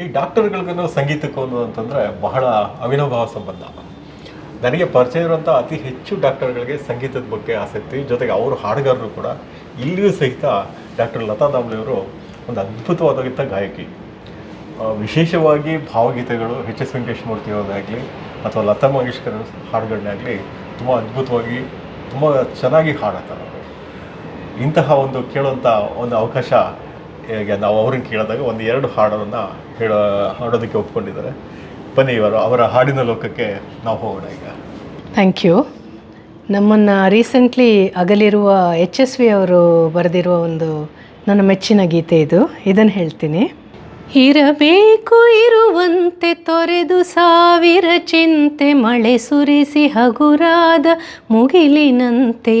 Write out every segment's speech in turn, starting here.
ಈ ಡಾಕ್ಟರ್ಗಳಿಗೂ ಸಂಗೀತಕ್ಕೂ ಅಂತಂದರೆ ಬಹಳ ಅವಿನೋಭಾವ ಸಂಬಂಧ. ನನಗೆ ಪರಿಚಯ ಇರುವಂಥ ಅತಿ ಹೆಚ್ಚು ಡಾಕ್ಟರ್ಗಳಿಗೆ ಸಂಗೀತದ ಬಗ್ಗೆ ಆಸಕ್ತಿ, ಜೊತೆಗೆ ಅವರು ಹಾಡುಗಾರರು ಕೂಡ ಇಲ್ಲಿಯೂ ಸಹಿತ ಡಾಕ್ಟರ್ ಲತಾ ದಾಮ್ಲೆಯವರು ಒಂದು ಅದ್ಭುತವಾದಂಥ ಗಾಯಕಿ. ವಿಶೇಷವಾಗಿ ಭಾವಗೀತೆಗಳು, ಎಚ್ ಎಸ್ ವೆಂಕಟೇಶ್ಮೂರ್ತಿ ಅವರಾಗಲಿ ಅಥವಾ ಲತಾ ಮಂಗೇಶ್ಕರ್ ಹಾಡುಗಳನ್ನಾಗಲಿ ತುಂಬ ಅದ್ಭುತವಾಗಿ, ತುಂಬ ಚೆನ್ನಾಗಿ ಹಾಡುತ್ತಾರೆ ಇಂತಹ ಒಂದು ಕೇಳುವಂಥ ಒಂದು ಅವಕಾಶ ಈಗ ನಾವು ಅವ್ರನ್ನ ಕೇಳಿದಾಗ ಒಂದು ಎರಡು ಹಾಡನ್ನು ಹೇಳೋ, ಹಾಡೋದಕ್ಕೆ ಒಪ್ಕೊಂಡಿದ್ದಾರೆ. ಬನ್ನಿ ಇವರು, ಅವರ ಹಾಡಿನ ಲೋಕಕ್ಕೆ ನಾವು ಹೋಗೋಣ ಈಗ. ಥ್ಯಾಂಕ್ ಯು ನಮ್ಮನ್ನು ರೀಸೆಂಟ್ಲಿ ಅಗಲಿರುವ ಎಚ್ ಎಸ್ ವಿ ಅವರು ಬರೆದಿರುವ ಒಂದು ನನ್ನ ಮೆಚ್ಚಿನ ಗೀತೆ ಇದು. ಇದನ್ನು ಹೇಳ್ತೀನಿ. ಇರಬೇಕು ಇರುವಂತೆ ತೊರೆದು ಸಾವಿರ ಚಿಂತೆ ಮಳೆ ಸುರಿಸಿ ಹಗುರಾದ ಮುಗಿಲಿನಂತೆ.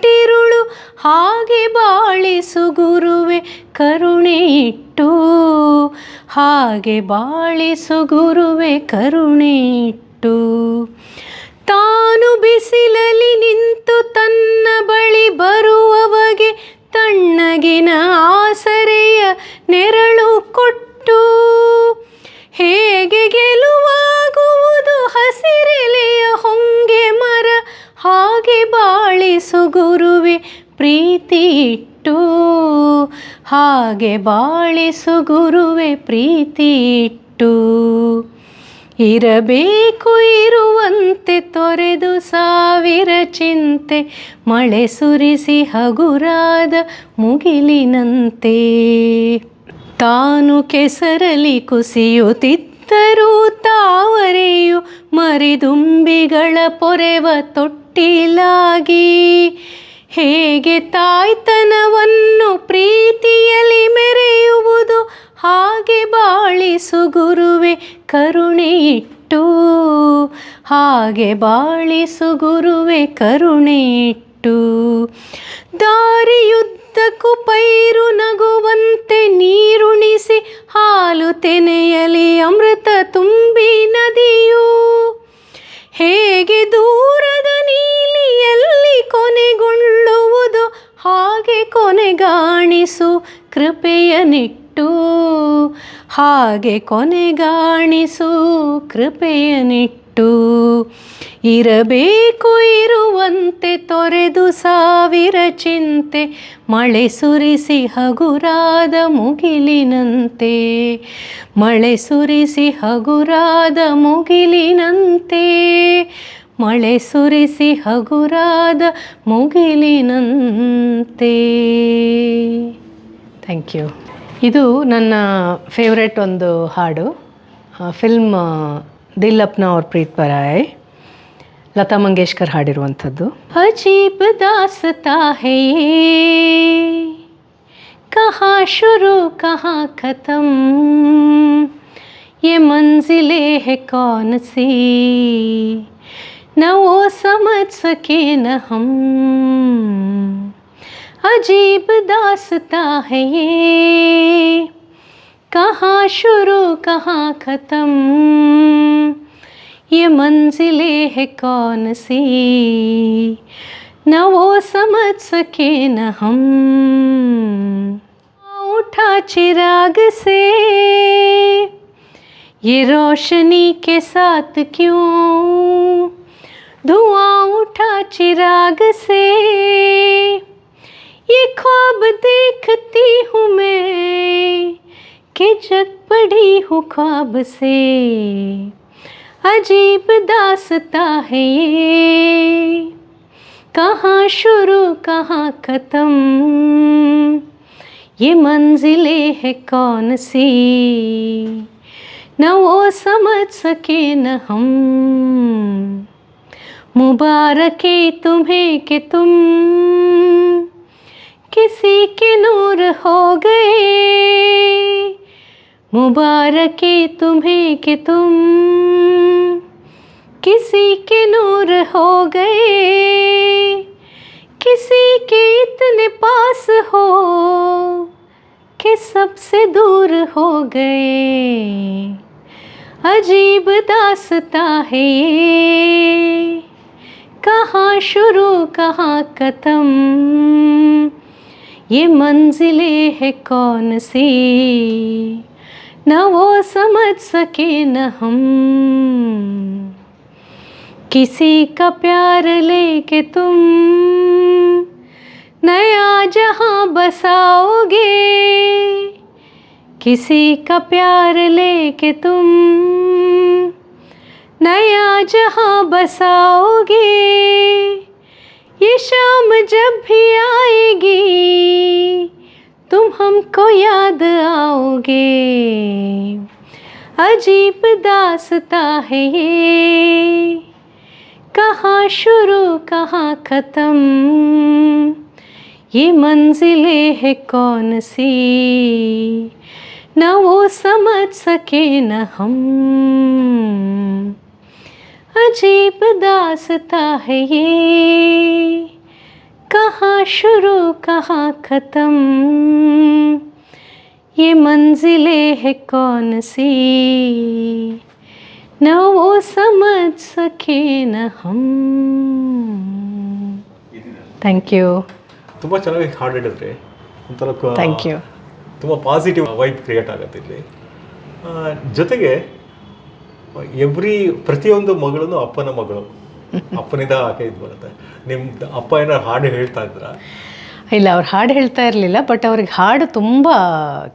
ನಟ್ಟಿರುಳು ಹಾಗೆ ಬಾಳಿಸು ಗುರುವೆ, ಕರುಣೆ ಇಟ್ಟು. ಹಾಗೆ ಬಾಳಿಸು ಗುರುವೆ, ಕರುಣೆ ಇಟ್ಟು. ತಾನು ಬಿಸಿಲಲ್ಲಿ ನಿಂತು ತನ್ನ ಬಳಿ ಬರುವವಗೆ ತಣ್ಣಗಿನ ಆಸರೆಯ ನೆರಳು ಹಾಗೆ ಬಾಳಿಸು ಗುರುವೆ ಪ್ರೀತಿ ಇಟ್ಟು ಇರಬೇಕು ಇರುವಂತೆ ತೊರೆದು ಸಾವಿರ ಚಿಂತೆ ಮಳೆ ಸುರಿಸಿ ಹಗುರಾದ ಮುಗಿಲಿನಂತೆ. ತಾನು ಕೆಸರಲಿ ಕುಸಿಯುತ್ತಿದ್ದರೂ ತಾವರೆಯು ಮರಿದುಂಬಿಗಳ ಪೊರೆವ ತೊಟ್ಟಿಲಾಗಿ ಹೇಗೆ ತಾಯ್ತನವನ್ನು ಪ್ರೀತಿಯಲ್ಲಿ ಮೆರೆಯುವುದು? ಹಾಗೆ ಬಾಳಿಸು ಗುರುವೆ ಕರುಣೆ ಇಟ್ಟು ಹಾಗೆ ಬಾಳಿಸು ಗುರುವೆ ಕರುಣೆ ಇಟ್ಟು ದಾರಿಯುದ್ದಕ್ಕೂ ಪೈರು ನಗುವಂತೆ ನೀರುಣಿಸಿ ಹಾಲು ತೆನೆಯಲಿ ಅಮೃತ ತುಂಬಿ ನದಿಯು. ಹೇಗೆ ದೂರದ ನೀಲಿಯಲ್ಲಿ ಕೊನೆಗೊಳ್ಳುವುದು ಹಾಗೆ ಕೊನೆಗಾಣಿಸು ಕೃಪೆಯ ನಿಟ್ಟು ಹಾಗೆ ಕೊನೆಗಾಣಿಸು ಕೃಪೆಯ ನಿಟ್ಟು ಇರಬೇಕು ಇರುವಂತೆ ತೊರೆದು ಸಾವಿರ ಚಿಂತೆ, ಮಳೆ ಸುರಿಸಿ ಹಗುರಾದ ಮುಗಿಲಿನಂತೆ. ಮಳೆ ಸುರಿಸಿ ಹಗುರಾದ ಮುಗಿಲಿನಂತೆ. ಮಳೆ ಸುರಿಸಿ ಹಗುರಾದ ಮುಗಿಲಿನಂತೆ. Thank you. ಇದು ನನ್ನ ಫೇವ್ರೆಟ್ ಒಂದು ಹಾಡು. ಫಿಲ್ಮ್ ದಿಲ್ ಅಪ್ನ ಅವ್ರ ಪ್ರೀತ್ ಪರಾಯ್ ಲತಾ ಮಂಗೇಶ್ಕರ್ ಹಾಡಿರುವಂಥದ್ದು ಅಜೀಬ್ ದಾಸತಾ ಹೇ ಕಹಾ ಶುರು ಕಹಾ ಖತಮ್ ये मंजिलें है कौन सी न वो समझ सके न हम अजीब दासता है ये कहाँ शुरू, कहाँ ख़त्म? ये मंजिलें है कौन सी? न वो समझ सके न हम। उठा चिराग से। ये रोशनी के साथ क्यों? धुआँ उठा चिराग से। ये ख्वाब देखती हूँ मैं। कि जग पड़ी हूँ ख्वाब से। अजीब दासता है ये। कहाँ शुरू, कहाँ ख़त्म? ये मंजिलें है कौन सी? न वो समझ सके न हम। मुबारक तुम्हें कि तुम किसी के नूर हो गए। मुबारके तुम्हें कि तुम किसी के नूर हो गए, किसी के इतने पास हो कि सबसे दूर हो गए। अजीब दासता है ये, कहाँ शुरू, कहाँ ख़त्म? ये मंजिलें है कौन सी? न वो समझ सके न हम। किसी का प्यार लेके तुम नया जहाँ बसाओगे, किसी का प्यार लेके तुम नया जहाँ बसाओगे, ये शाम जब भी आएगी तुम हमको याद आओगे। अजीब दासता है ये। कहाँ शुरू, कहाँ ख़त्म? ये मंजिलें है कौन सी? न वो समझ सके न हम। अजीब दासता है ये। कहाँ शुरू कहाँ ख़त्म ये मंजिलें है कौन सी न वो समझ सके न हम ಥ್ಯಾಂಕ್ ಯು ತುಂಬ ಚೆನ್ನಾಗಿ ಹಾಡು ಹೇಳಿದ್ರೆ ಒಂಥರ ಕ- ಥ್ಯಾಂಕ್ ಯು ತುಂಬ ಪಾಸಿಟಿವ್ ವೈಬ್ ಕ್ರಿಯೇಟ್ ಆಗುತ್ತೆ ಇಲ್ಲಿ ಆ, ಜೊತೆಗೆ ಎವ್ರಿ ಪ್ರತಿಯೊಂದು ಮಗಳನ್ನು ಅಪ್ಪನ ಮಗಳು ಅಪ್ಪನಿಂದ ಆಕೆ ಇದು ಬರುತ್ತೆ. ನಿಮ್ಮ ಅಪ್ಪ ಏನಾರು ಹಾಡು ಹೇಳ್ತಾ ಇದ್ರ? ಇಲ್ಲ ಅವ್ರು ಹಾಡು ಹೇಳ್ತಾ ಇರಲಿಲ್ಲ ಬಟ್ ಅವ್ರಿಗೆ ಹಾಡು ತುಂಬ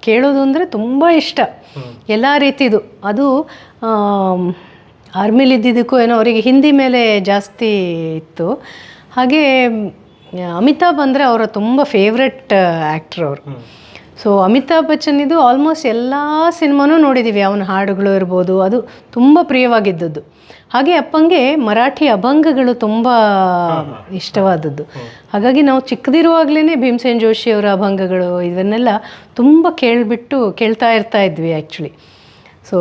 ಕೇಳೋದು ಅಂದರೆ ತುಂಬ ಇಷ್ಟ. ಎಲ್ಲ ರೀತಿದು. ಅದು ಆರ್ಮಿಲಿ ಇದ್ದಿದ್ದಕ್ಕೂ ಏನೋ ಅವರಿಗೆ ಹಿಂದಿ ಮೇಲೆ ಜಾಸ್ತಿ ಇತ್ತು. ಹಾಗೆ ಅಮಿತಾಬ್ ಅಂದರೆ ಅವರ ತುಂಬ ಫೇವ್ರೆಟ್ ಆ್ಯಕ್ಟ್ರ್ ಅವರು. ಸೊ ಅಮಿತಾಬ್ ಬಚ್ಚನ್ ಇದು ಆಲ್ಮೋಸ್ಟ್ ಎಲ್ಲ ಸಿನಿಮಾನೂ ನೋಡಿದ್ದೀವಿ ಅವನ ಹಾಡುಗಳು ಇರ್ಬೋದು ಅದು ತುಂಬ ಪ್ರಿಯವಾಗಿದ್ದದ್ದು. ಹಾಗೆ ಅಪ್ಪಂಗೆ ಮರಾಠಿ ಅಭಂಗಗಳು ತುಂಬ ಇಷ್ಟವಾದದ್ದು. ಹಾಗಾಗಿ ನಾವು ಚಿಕ್ಕದಿರುವಾಗಲೇ ಭೀಮಸೇನ್ ಜೋಶಿ ಅವರ ಅಭಂಗಗಳು ಇವನ್ನೆಲ್ಲ ತುಂಬ ಕೇಳಿಬಿಟ್ಟು ಕೇಳ್ತಾ ಇರ್ತಾ ಇದ್ವಿ ಆ್ಯಕ್ಚುಲಿ ಸೊ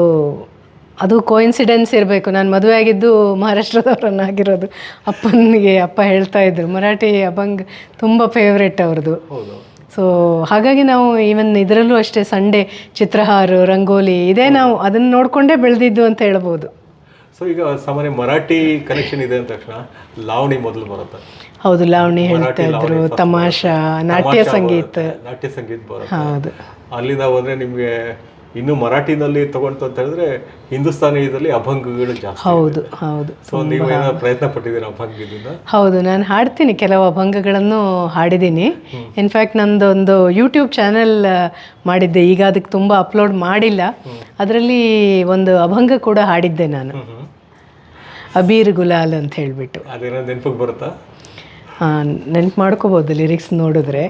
ಅದು ಕೋಇನ್ಸಿಡೆನ್ಸ್ ಇರಬೇಕು. ನಾನು ಮದುವೆ ಆಗಿದ್ದು ಮಹಾರಾಷ್ಟ್ರದವರನ್ನಾಗಿರೋದು. ಅಪ್ಪನಿಗೆ ಅಪ್ಪ ಹೇಳ್ತಾ ಇದ್ರು ಮರಾಠಿ ಅಭಂಗ್ ತುಂಬ ಫೇವ್ರೆಟ್ ಅವ್ರದ್ದು. ಸೊ ಹಾಗಾಗಿ ನಾವು ಈವನ್ ಇದರಲ್ಲೂ ಅಷ್ಟೇ ಸಂಡೇ ಚಿತ್ರಹಾರು ರಂಗೋಲಿ ಇದೇ ನಾವು ಅದನ್ನು ನೋಡಿಕೊಂಡೇ ಬೆಳೆದಿದ್ದು ಅಂತ ಹೇಳ್ಬೋದು. ಸೊ ಈಗ ಸಾಮಾನ್ಯ ಮರಾಠಿ ಕನೆಕ್ಷನ್ ಇದೆ ಅಂದ ತಕ್ಷಣ ಲಾವಣಿ ಮೊದಲು ಬರುತ್ತೆ. ಹೌದು ಲಾವಣಿ ಹೇಳ್ತಾ ಇದ್ರು ತಮಾಷಾ ನಾಟ್ಯ ಸಂಗೀತ. ನಾಟ್ಯ ಸಂಗೀತ ಬರುತ್ತೆ. ಹೌದು. ಅಲ್ಲಿಂದ ಹೋದ್ರೆ ನಿಮಗೆ ಇನ್ನು ಮರಾಠಿನಲ್ಲಿ ತಗೊಂತು ಅಂತ ಹೇಳಿದ್ರೆ ಹಿಂದೂಸ್ತಾನಿ ಇದರಲ್ಲಿ ಅಭಂಗಗಳು ಜಾಸ್ತಿ ಹೌದು ಹೌದು. ಸೊ ನೀವು ಏನೋ ಪ್ರಯತ್ನ ಪಟ್ಟಿದ್ದೀರಾ ಅಭಂಗದಿಂದ? ಹೌದು ನಾನು ಹಾಡ್ತೀನಿ ಕೆಲವು ಅಭಂಗಗಳನ್ನು ಹಾಡಿದ್ದೀನಿ. ಇನ್ಫ್ಯಾಕ್ಟ್ ನಂದು ಒಂದು ಯೂಟ್ಯೂಬ್ ಚಾನೆಲ್ ಮಾಡಿದ್ದೆ. ಈಗ ಅದಕ್ಕೆ ತುಂಬ ಅಪ್ಲೋಡ್ ಮಾಡಿಲ್ಲ. ಅದರಲ್ಲಿ ಒಂದು ಅಭಂಗ ಕೂಡ ಹಾಡಿದ್ದೆ ನಾನು. ಅಬೀರ್ ಗುಲಾಲ್ ಅಂತ ಹೇಳಿಬಿಟ್ಟು. ಅದೇನೋ ನೆನಪಿಗೆ ಬರುತ್ತಾ? ನೆನ್ಪು ಮಾಡ್ಕೋಬೋದು ಲಿರಿಕ್ಸ್ ನೋಡಿದ್ರೆ.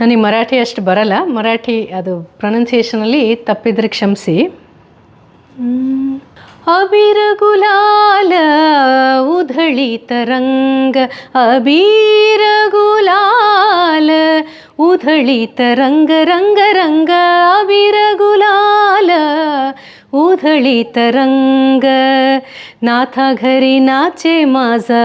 ನನಗೆ ಮರಾಠಿ ಅಷ್ಟು ಬರಲ್ಲ. ಮರಾಠಿ ಅದು ಪ್ರೊನೌನ್ಸಿಯೇಷನಲ್ಲಿ ತಪ್ಪಿದ್ರೆ ಕ್ಷಮಿಸಿ. ಅಬಿರ ಗುಲಾಲ ಉಧಳಿತ ರಂಗ ಅಬೀರ ಗುಲಾಲ ಉಧಳಿತ ರಂಗ ರಂಗ ರಂಗ, ಅಬಿರ ಗುಲಾಲ ಉಧಳಿತ ರಂಗ ನಾಥ ಘರಿ ನಾಚೆ ಮಾಜಾ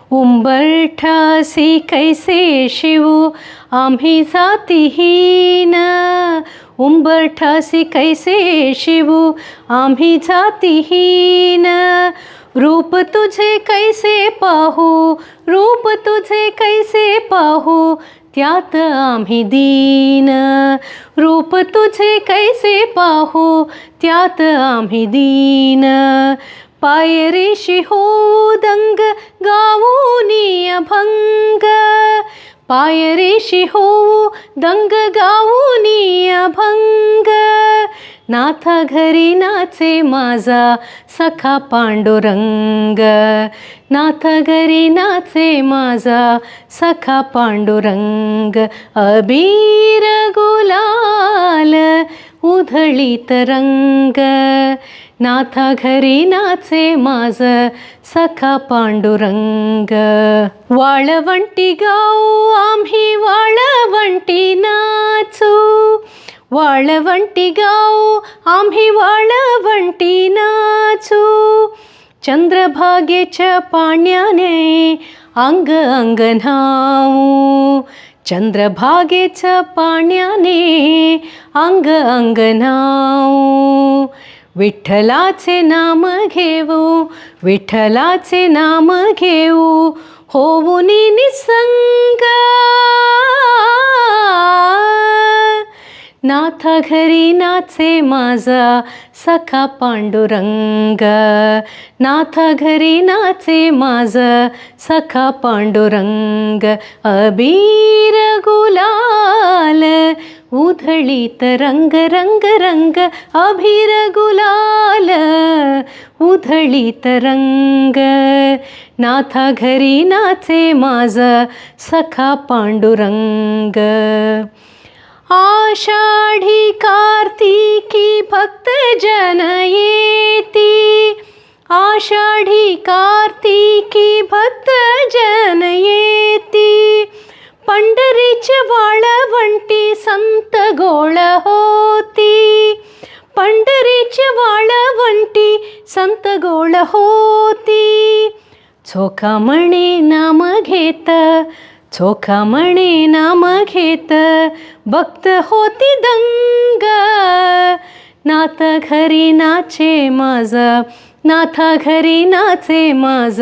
उंबरठासी कैसे शिवू? आम्ही जातीहीन। उंबरठासी कैसे शिवू? आम्ही जातीहीन। रूप तुझे कैसे पाहू? रूप तुझे कैसे पाहू? त्यात आम्ही दीन। रूप तुझे कैसे पाहू? त्यात आम्ही दीन। पायरीशी हो दंग गाऊनी अभंग पायरीशी हो दंग गाऊनी अभंग. नाथ घरी नाचे माझा सखा पांडुरंग. नाथ घरी नाचे माझा सखा पांडुरंग. अबीर गुलाल उधळीत रंग. नाथा घरी नाचे माझ सखा पांडुरंग. वाळवंटी गाऊ आम्ही वाळवंटी नाचू. वाळवंटी गाऊ आम्ही वाळवंटी नाचू. चंद्रभागेच्या पाण्याने अंग अंग न्हाऊ. चंद्रभागेच्या पाण्याने अंग अंग न्हाऊ. विठ्ठलाचे नाम घेऊ विठ्ठलाचे नाम घेऊ होऊनी निसंग. नाथ घरी नाचे माझा सखा पांडुरंग. नाथ घरी नाचे माझा सखा पांडुरंग. अबीर गुलाल उधळीत रंग रंग रंग, अभिर गुलाल। उधळीत रंग नाथा घरी नाचे माझ सखा पांडुरंग। आषाढी कार्तिकी भक्त जन येती। आषाढी कार्तिकी भक्त जन येती। पंढरीचे वाळवंटी संत गोळ होती पंढरीचे वाळवंटी संत गोळ होती चोखामणी नाम घेत चोखामणी नाम घेत भक्त होती दंग नाथ घरी नाचे माझ नाथा घरी नाचे माझ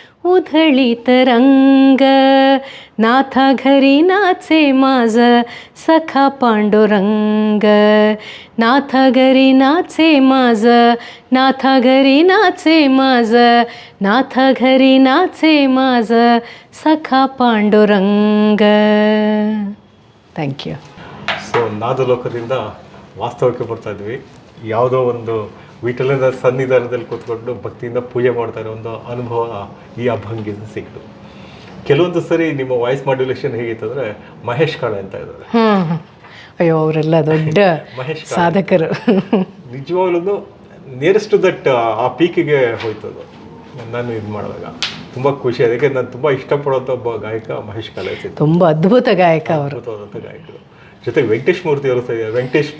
उधळीत रंग नाथा घरी नाचे माझ सखा पांडुरंग नाथ घरी नाचे माझ नाथा घरी नाचे माझ नाथ घरी नाचे माझ सखा पांडुरंग ಥ್ಯಾಂಕ್ ಯು ಸೊ ನಾದಲೋಕದಿಂದ ವಾಸ್ತವಕ್ಕೆ ಬರ್ತಾ ಇದ್ವಿ ಯಾವುದೋ ಒಂದು ವಿಠಲನ ಸನ್ನಿಧಾನದಲ್ಲಿ ಕೂತ್ಕೊಂಡು ಭಕ್ತಿಯಿಂದ ಪೂಜೆ ಮಾಡ್ತಾರೆ ಒಂದು ಅನುಭವ ಈ ಅಭಂಗಿಯಿಂದ ಸಿಕ್ತು ಕೆಲವೊಂದು ಸರಿ ನಿಮ್ಮ ವಾಯ್ಸ್ ಮಾಡ್ಯುಲೇಷನ್ ಹೇಗಿತ್ತು ಅಂದರೆ ಮಹೇಶ್ ಕಾಳೆ ಅಂತ ಇದ್ದಾರೆ. ಅಯ್ಯೋ ಅವರೆಲ್ಲ ದೊಡ್ಡ ಮಹೇಶ್ ಸಾಧಕರು. ನಿಜವಾಗ್ಲೂ ನಿಯರೆಸ್ಟ್ ದಟ್ ಆ ಪೀಕಿಗೆ ಹೋಯ್ತು ಅದು. ನಾನು ಇದು ಮಾಡಿದಾಗ ತುಂಬ ಖುಷಿ. ಅದಕ್ಕೆ ನಾನು ತುಂಬ ಇಷ್ಟಪಡುವಂಥ ಒಬ್ಬ ಗಾಯಕ ಮಹೇಶ್ ಕಾಳೆ ತುಂಬ ಅದ್ಭುತ ಗಾಯಕ ಅವರು. ಅದ್ಭುತವಾದಂಥ ಗಾಯಕರು. ಜೊತೆಗೆ ವೆಂಕಟೇಶ್ ಮೂರ್ತಿ ಅವರು ವೆಂಕಟೇಶ್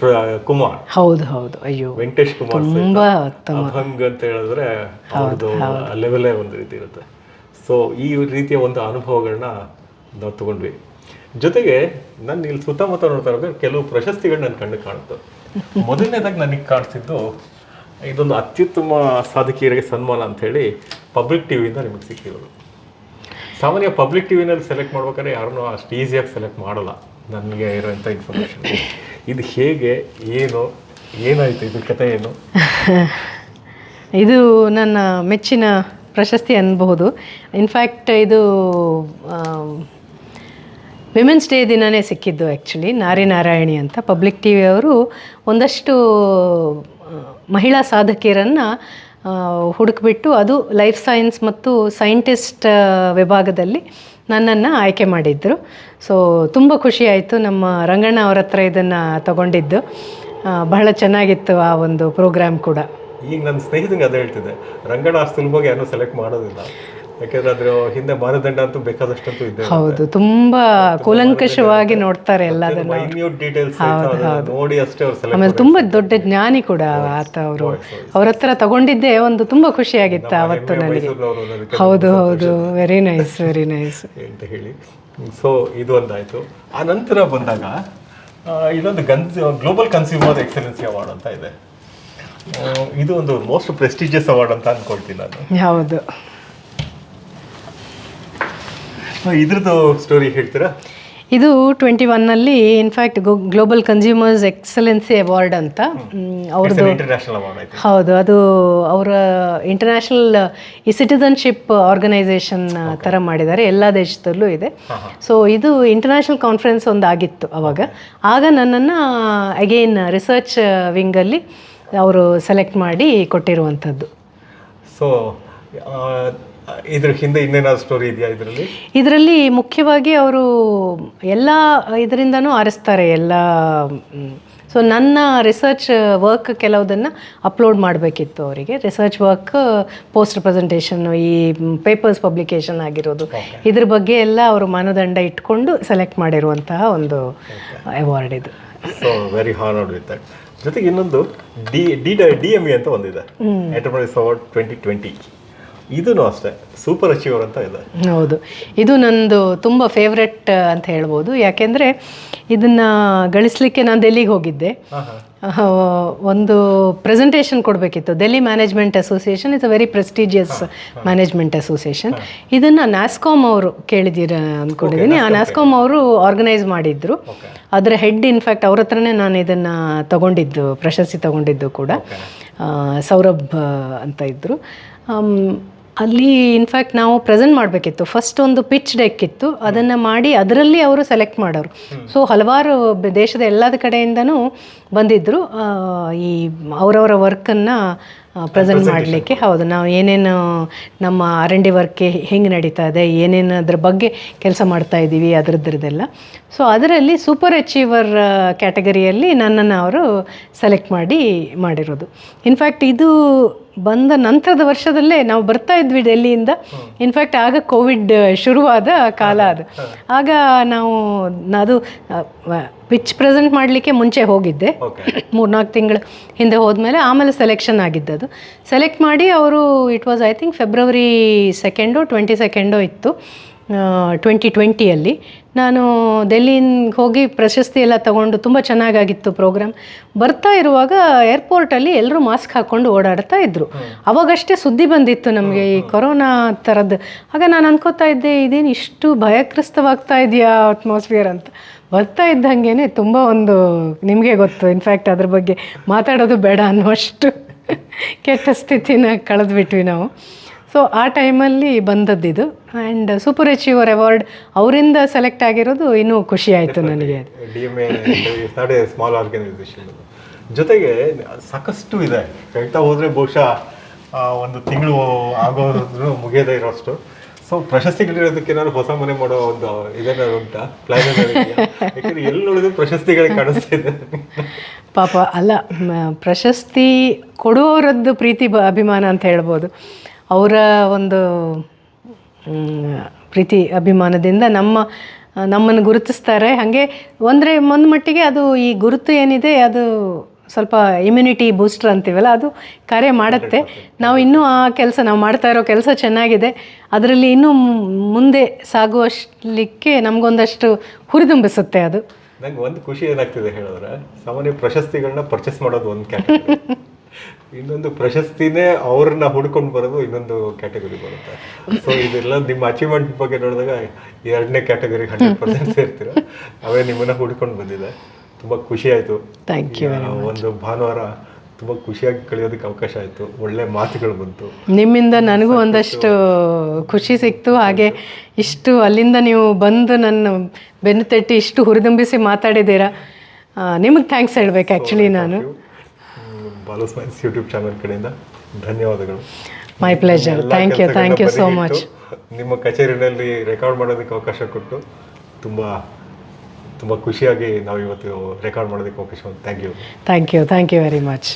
ಕುಮಾರ್. ಹೌದು ಹೌದು. ಅಯ್ಯೋ ವೆಂಕಟೇಶ್ ಕುಮಾರ್ ತುಂಬಾ ಅಭಂಗ್ ಅಂತ ಹೇಳಿದ್ರೆ ಅವ್ರದ್ದು ಲೆವೆಲೇ ಒಂದು ರೀತಿ ಇರುತ್ತೆ. ಸೊ ಈ ರೀತಿಯ ಒಂದು ಅನುಭವಗಳನ್ನ ನಾವು ತಗೊಂಡ್ವಿ. ಜೊತೆಗೆ ನಾನು ಇಲ್ಲಿ ಸುತ್ತಮುತ್ತ ನೋಡ್ತಾ ಇರೋದ್ರೆ ಕೆಲವು ಪ್ರಶಸ್ತಿಗಳು ನನ್ನ ಕಣ್ಣು ಕಾಣುತ್ತೆ. ಮೊದಲನೇದಾಗಿ ನನಗೆ ಕಾಣಿಸಿದ್ದು ಇದೊಂದು ಅತ್ಯುತ್ತಮ ಸಾಧಕಿಯರಿಗೆ ಸನ್ಮಾನ ಅಂತ ಹೇಳಿ ಪಬ್ಲಿಕ್ ಟಿವಿಯಿಂದ ನಿಮಗೆ ಸಿಕ್ಕಿರೋದು. ಸಾಮಾನ್ಯ ಪಬ್ಲಿಕ್ ಟಿವಿನಲ್ಲಿ ಸೆಲೆಕ್ಟ್ ಮಾಡ್ಬೇಕಾದ್ರೆ ಯಾರನ್ನೂ ಅಷ್ಟು ಈಸಿಯಾಗಿ ಸೆಲೆಕ್ಟ್ ಮಾಡಲ್ಲ. ನನಗೆ ಇರೋಂಥ ಇನ್ಫಾರ್ಮೇಷನ್ ಇದು ಹೇಗೆ, ಏನು, ಏನಾಯಿತು ಇದು ಕತೆ ಏನು ಇದು ನನ್ನ ಮೆಚ್ಚಿನ ಪ್ರಶಸ್ತಿ ಅನ್ಬಹುದು. ಇನ್ಫ್ಯಾಕ್ಟ್ ಇದು ವಿಮೆನ್ಸ್ ಡೇ ದಿನವೇ ಸಿಕ್ಕಿದ್ದು ಆ್ಯಕ್ಚುಲಿ ನಾರಿ ನಾರಾಯಣಿ ಅಂತ. ಪಬ್ಲಿಕ್ ಟಿ ಅವರು ಒಂದಷ್ಟು ಮಹಿಳಾ ಸಾಧಕಿಯರನ್ನು ಹುಡುಕ್ಬಿಟ್ಟು ಅದು ಲೈಫ್ ಸೈನ್ಸ್ ಮತ್ತು ಸೈಂಟಿಸ್ಟ್ ವಿಭಾಗದಲ್ಲಿ ನನ್ನನ್ನು ಆಯ್ಕೆ ಮಾಡಿದ್ದರು ಸೊ ತುಂಬ ಖುಷಿಯಾಯಿತು ನಮ್ಮ ರಂಗಣ್ಣ ಅವ್ರ ಹತ್ರ ಇದನ್ನು ತಗೊಂಡಿದ್ದು. ಬಹಳ ಚೆನ್ನಾಗಿತ್ತು ಆ ಒಂದು ಪ್ರೋಗ್ರಾಮ್ ಕೂಡ. ಈಗ ನನ್ನ ಸ್ನೇಹಿತನಿಗೆ ಅದೇ ಹೇಳ್ತಿದ್ದೆ. ರಂಗಣ್ಣ ಸುಲಭವಾಗಿ ಯಾರು ಸೆಲೆಕ್ಟ್ ಮಾಡೋದಿಲ್ಲ. ಯಾಕೆಂದ್ರೆ ಅದ್ರ ಹಿಂದೆ ಮಾನದಂಡ ಅಂತೂ ಬೇಕಾದಷ್ಟಂತೂ ಇದೆ ಹೌದು ತುಂಬಾ ಕೂಲಂಕಷವಾಗಿ ನೋಡ್ತಾರೆ ಎಲ್ಲದನ್ನು. ಮೈನ್ಯೂಟ್ ಡೀಟೇಲ್ಸ್ ನೋಡಿ ಅಷ್ಟೇ ಅವ್ರು ಆಮೇಲೆ ತುಂಬಾ ದೊಡ್ಡ ಜ್ಞಾನಿ ಕೂಡ ಆತ ಅವರು. ಅವ್ರ ಹತ್ರ ತಗೊಂಡಿದ್ದೆ ಒಂದು ತುಂಬ ಖುಷಿಯಾಗಿತ್ತು ಅವತ್ತು ನನಗೆ. ಹೌದು ಹೌದು. ವೆರಿ ನೈಸ್ ವೆರಿ ನೈಸ್ ಅಂತ ಹೇಳಿ. ಸೊ ಇದು ಒಂದಾಯ್ತು. ಆ ನಂತರ ಬಂದಾಗ ಇದೊಂದು guns global consumer excellency award ಅಂತ ಇದೆ. ಇದು ಒಂದು ಮೋಸ್ಟ್ ಪ್ರೆಸ್ಟಿಜಿಯಸ್ ಅವಾರ್ಡ್ ಅಂತ ಅನ್ಕೊಳ್ತೀನಿ ನಾನು. ಹೌದು. ಇದ್ರದ್ದು ಸ್ಟೋರಿ ಹೇಳ್ತೀರಾ? ಇದು ಟ್ವೆಂಟಿ ಒನ್ನಲ್ಲಿ in fact global consumers excellency award ಅಂತ. ಅವ್ರದ್ದು ಹೌದು ಅದು ಅವರ ಇಂಟರ್ನ್ಯಾಷನಲ್ ಈ ಸಿಟಿಸನ್ಶಿಪ್ ಆರ್ಗನೈಸೇಷನ್ ಥರ ಮಾಡಿದ್ದಾರೆ ಎಲ್ಲ ದೇಶದಲ್ಲೂ ಇದೆ. ಸೊ ಇದು ಇಂಟರ್ನ್ಯಾಷನಲ್ ಕಾನ್ಫರೆನ್ಸ್ ಒಂದು ಆಗಿತ್ತು ಅವಾಗ. ಆಗ ನನ್ನನ್ನು ಅಗೈನ್ ರಿಸರ್ಚ್ ವಿಂಗಲ್ಲಿ ಅವರು ಸೆಲೆಕ್ಟ್ ಮಾಡಿ ಕೊಟ್ಟಿರುವಂಥದ್ದು. ಸೊ ಇದ್ರ ಹಿಂದೆ ಇನ್ನೇನಾದ್ರು ಸ್ಟೋರಿ ಇದೆಯಾ ಇದರಲ್ಲಿ? ಇದರಲ್ಲಿ ಮುಖ್ಯವಾಗಿ ಅವರು ಎಲ್ಲ ಇದರಿಂದನೂ ಆರಿಸ್ತಾರೆ ಎಲ್ಲ ಸೊ ನನ್ನ ರಿಸರ್ಚ್ ವರ್ಕ್ ಕೆಲವುದನ್ನು ಅಪ್ಲೋಡ್ ಮಾಡಬೇಕಿತ್ತು ಅವರಿಗೆ. ರಿಸರ್ಚ್ ವರ್ಕ್ ಪೋಸ್ಟ್ ಪ್ರೆಸೆಂಟೇಷನ್ ಈ ಪೇಪರ್ಸ್ ಪಬ್ಲಿಕೇಶನ್ ಆಗಿರೋದು. ಇದ್ರ ಬಗ್ಗೆ ಎಲ್ಲ ಅವರು ಮಾನದಂಡ ಇಟ್ಕೊಂಡು ಸೆಲೆಕ್ಟ್ ಮಾಡಿರುವಂತಹ ಒಂದು ಅವಾರ್ಡ್ ಇದು. So very honoured with that ಜೊತೆಗೆ ಇನ್ನೊಂದು D D D M A ಅಂತ ಒಂದಿದೆ. ಎಂಟರ್ಪ್ರೈಸ್ ಅವಾರ್ಡ್ ಟ್ವೆಂಟಿ ಟ್ವೆಂಟಿ ಇದೂ ಅಷ್ಟೇ ಸೂಪರ್ ಅಚೀವರ್ ಅಂತ ಇದೆ. ಹೌದು. ಇದು ನಂದು ತುಂಬ ಫೇವ್ರೆಟ್ ಅಂತ ಹೇಳ್ಬೋದು. ಯಾಕೆಂದರೆ ಇದನ್ನು ಗಳಿಸ್ಲಿಕ್ಕೆ ನಾನು ಡೆಲ್ಲಿಗೆ ಹೋಗಿದ್ದೆ. ಒಂದು ಪ್ರೆಸೆಂಟೇಷನ್ ಕೊಡಬೇಕಿತ್ತು. Delhi management association is a very prestigious management association ಇದನ್ನು ನ್ಯಾಸ್ಕಾಮ್ ಅವರು ಕೇಳಿದ್ದೀರ ಅಂದ್ಕೊಂಡಿದ್ದೀನಿ ಆ ನ್ಯಾಸ್ಕಾಮ್ ಅವರು. ಆರ್ಗನೈಸ್ ಮಾಡಿದ್ರು. ಅದರ ಹೆಡ್ ಇನ್ಫ್ಯಾಕ್ಟ್ ಅವ್ರ ಹತ್ರನೇ ನಾನು ಇದನ್ನು ತಗೊಂಡಿದ್ದು ಪ್ರಶಸ್ತಿ ತಗೊಂಡಿದ್ದು ಕೂಡ. ಸೌರಭ್ ಅಂತ ಇದ್ದರು ಅಲ್ಲಿ ಇನ್ಫ್ಯಾಕ್ಟ್ ನಾವು ಪ್ರೆಸೆಂಟ್ ಮಾಡಬೇಕಿತ್ತು. ಫಸ್ಟ್ ಒಂದು ಪಿಚ್ ಡೆಕ್ ಇತ್ತು. ಅದನ್ನು ಮಾಡಿ ಅದರಲ್ಲಿ ಅವರು ಸೆಲೆಕ್ಟ್ ಮಾಡೋರು. ಸೊ ಹಲವಾರು ದೇಶದ ಎಲ್ಲದ ಕಡೆಯಿಂದನೂ ಬಂದಿದ್ದರು ಈ ಅವರವರ ವರ್ಕನ್ನು ಪ್ರೆಸೆಂಟ್ ಮಾಡಲಿಕ್ಕೆ. ಹೌದು ನಾವು ಏನೇನು ನಮ್ಮ ಆರ್ ಎನ್ ಡಿ ವರ್ಕ್ ಹೆಂಗೆ ನಡೀತಾ ಇದೆ ಏನೇನು ಅದ್ರ ಬಗ್ಗೆ ಕೆಲಸ ಮಾಡ್ತಾ ಇದ್ದೀವಿ ಅದರದ್ರದ್ದೆಲ್ಲ ಸೊ ಅದರಲ್ಲಿ ಸೂಪರ್ ಅಚೀವರ್ ಕ್ಯಾಟಗರಿಯಲ್ಲಿ ನನ್ನನ್ನು ಅವರು ಸೆಲೆಕ್ಟ್ ಮಾಡಿ ಮಾಡಿರೋದು. ಇನ್ಫ್ಯಾಕ್ಟ್ ಇದು ಬಂದ ನಂತರದ ವರ್ಷದಲ್ಲೇ ನಾವು ಬರ್ತಾ ಇದ್ವಿ ಡೆಲ್ಲಿಯಿಂದ. ಇನ್ಫ್ಯಾಕ್ಟ್ ಆಗ ಕೋವಿಡ್ ಶುರುವಾದ ಕಾಲ ಅದು. ಆಗ ನಾವು ಅದು ಪಿಚ್ ಪ್ರೆಸೆಂಟ್ ಮಾಡಲಿಕ್ಕೆ ಮುಂಚೆ ಹೋಗಿದ್ದೆ. ಮೂರ್ನಾಲ್ಕು ತಿಂಗಳು ಹಿಂದೆ ಹೋದ್ಮೇಲೆ ಆಮೇಲೆ ಸೆಲೆಕ್ಷನ್ ಆಗಿದ್ದದು ಸೆಲೆಕ್ಟ್ ಮಾಡಿ ಅವರು it was I think February second twenty ಸೆಕೆಂಡೋ ಇತ್ತು. ಟ್ವೆಂಟಿ ಟ್ವೆಂಟಿಯಲ್ಲಿ ನಾನು ಡೆಲ್ಲಿಗೆ ಹೋಗಿ ಪ್ರಶಸ್ತಿ ಎಲ್ಲ ತಗೊಂಡು ತುಂಬ ಚೆನ್ನಾಗಾಗಿತ್ತು ಪ್ರೋಗ್ರಾಮ್. ಬರ್ತಾ ಇರುವಾಗ ಏರ್ಪೋರ್ಟಲ್ಲಿ ಎಲ್ಲರೂ ಮಾಸ್ಕ್ ಹಾಕ್ಕೊಂಡು ಓಡಾಡ್ತಾ ಇದ್ದರು ಅವಾಗಷ್ಟೇ ಸುದ್ದಿ ಬಂದಿತ್ತು ನಮಗೆ ಈ ಕೊರೋನಾ ಥರದ್ದು ಆಗ ನಾನು ಅನ್ಕೋತಾ ಇದ್ದೆ ಇದೇನು ಇಷ್ಟು ಭಯಗ್ರಸ್ತವಾಗ್ತಾ ಇದೆಯಾ ಅಟ್ಮಾಸ್ಫಿಯರ್ ಅಂತ. ಬರ್ತಾ ಇದ್ದಂಗೆ ತುಂಬ ಒಂದು ನಿಮಗೆ ಗೊತ್ತು ಇನ್ಫ್ಯಾಕ್ಟ್ ಅದ್ರ ಬಗ್ಗೆ ಮಾತಾಡೋದು ಬೇಡ ಅನ್ನುವಷ್ಟು ಕೆಟ್ಟ ಸ್ಥಿತಿನ ಕಳೆದ್ಬಿಟ್ವಿ ನಾವು. ಸೊ ಆ ಟೈಮಲ್ಲಿ ಬಂದದ್ದಿದು. ಆ್ಯಂಡ್ ಸೂಪರ್ ಅಚೀವರ್ ಅವಾರ್ಡ್ ಅವರಿಂದ ಸೆಲೆಕ್ಟ್ ಆಗಿರೋದು ಇನ್ನೂ ಖುಷಿ ಆಯಿತು ನನಗೆ. ಸ್ಮಾಲ್ ಆರ್ಗನೈಸೇಷನ್ ಜೊತೆಗೆ ಸಾಕಷ್ಟು ಇದೆ. ಹೇಳ್ತಾ ಹೋದರೆ ಬಹುಶಃ ಒಂದು ತಿಂಗಳು ಆಗೋದ್ರೂ ಮುಗಿಯದೇ ಇರೋಷ್ಟು. ಸೊ ಪ್ರಶಸ್ತಿಗಳಿರೋದಕ್ಕೆ ನಾನು ಹೊಸ ಮನೆ ಮಾಡೋ ಒಂದು ಇದೇನಾದ್ರು ಉಂಟಾ? ಪ್ಲಾನ್ ಯಾಕಂದ್ರೆ ಎಲ್ಲಿ ನೋಡಿದ್ರು ಪ್ರಶಸ್ತಿಗಳಿಗೆ ಕಾಣಿಸ್ತಿದೆ ಪಾಪ ಅಲ್ಲ ಪ್ರಶಸ್ತಿ ಕೊಡುವವರದ್ದು ಪ್ರೀತಿ ಅಭಿಮಾನ ಅಂತ ಹೇಳ್ಬೋದು. ಅವರ ಒಂದು ಪ್ರೀತಿ ಅಭಿಮಾನದಿಂದ ನಮ್ಮ ನಮ್ಮನ್ನು ಗುರುತಿಸ್ತಾರೆ. ಹಾಗೆ ಒಂದರೆ ಒಂದು ಮಟ್ಟಿಗೆ ಅದು ಈ ಗುರುತು ಏನಿದೆ ಅದು ಸ್ವಲ್ಪ ಇಮ್ಯುನಿಟಿ ಬೂಸ್ಟರ್ ಅಂತೀವಲ್ಲ ಅದು ಕಾರ್ಯ ಮಾಡುತ್ತೆ. ನಾವು ಇನ್ನೂ ಆ ಕೆಲಸ ನಾವು ಮಾಡ್ತಾ ಇರೋ ಕೆಲಸ ಚೆನ್ನಾಗಿದೆ. ಅದರಲ್ಲಿ ಇನ್ನೂ ಮುಂದೆ ಸಾಗುವಷ್ಟಲಿಕ್ಕೆ ನಮಗೊಂದಷ್ಟು ಹುರಿದುಂಬಿಸುತ್ತೆ ಅದು. ನಂಗೆ ಒಂದು ಖುಷಿ ಏನಾಗ್ತಿದೆ ಹೇಳಿದ್ರೆ ಸಾಮಾನ್ಯ ಪ್ರಶಸ್ತಿಗಳನ್ನ ಪರ್ಚೇಸ್ ಮಾಡೋದು ಒಂದು ಕ್ಯಾಟಗರಿ ಇನ್ನೊಂದು ಪ್ರಶಸ್ತಿನೇ ಅವ್ರನ್ನ ಹುಡ್ಕೊಂಡು ಬರೋದು ಇನ್ನೊಂದು ಕ್ಯಾಟಗರಿ ಬರುತ್ತೆ. ಸೊ ಇದೆಲ್ಲ ನಿಮ್ಮ ಅಚೀವ್ಮೆಂಟ್ ಬಗ್ಗೆ ನೋಡಿದಾಗ ಎರಡನೇ ಕ್ಯಾಟಗರಿ ಹಂಡ್ರೆಡ್ ಪರ್ಸೆಂಟ್ ಸೇರ್ತೀರ? ಅವೇ ನಿಮ್ಮನ್ನ ಹುಡ್ಕೊಂಡು ಬಂದಿದೆ. ತುಂಬ ಖುಷಿ ಆಯ್ತು. ಥ್ಯಾಂಕ್ ಯು ಒಂದು ಭಾನುವಾರ ತುಂಬ ಖುಷಿಯಾಗಿ ಕಳೆಯೋದಕ್ಕೆ ಅವಕಾಶ ಆಯ್ತು. ಒಳ್ಳೆ ಮಾತುಗಳು ಬಂತು. ನಿಮ್ಮಿಂದ ನನಗೂ ಒಂದಷ್ಟು ಖುಷಿ ಸಿಕ್ತು. ಹಾಗೆ ಇಷ್ಟು ಅಲ್ಲಿಂದ ನೀವು ಬಂದು ನನ್ನ ಬೆನ್ನು ತಟ್ಟಿ ಇಷ್ಟು ಹುರಿದುಂಬಿಸಿ ಮಾತಾಡಿದ್ದೀರಾ. ನಿಮಗೆ ಥ್ಯಾಂಕ್ಸ್ ಹೇಳ್ಬೇಕು ಆ್ಯಕ್ಚುಲಿ ನಾನು. ಬಾಲು ಸ್ಮೈಲ್ಸ್ ಯೂಟ್ಯೂಬ್ ಚಾನಲ್ ಕಡೆಯಿಂದ ಧನ್ಯವಾದಗಳು. My pleasure thank you thank you so much ನಿಮ್ಮ ಕಚೇರಿನಲ್ಲಿ ರೆಕಾರ್ಡ್ ಮಾಡೋದಕ್ಕೆ ಅವಕಾಶ ಕೊಟ್ಟು ತುಂಬ ತುಂಬ ಖುಷಿಯಾಗಿ ನಾವು ಇವತ್ತು ರೆಕಾರ್ಡ್ ಮಾಡೋದಕ್ಕೆ ಅವಕಾಶ thank you thank you thank you very much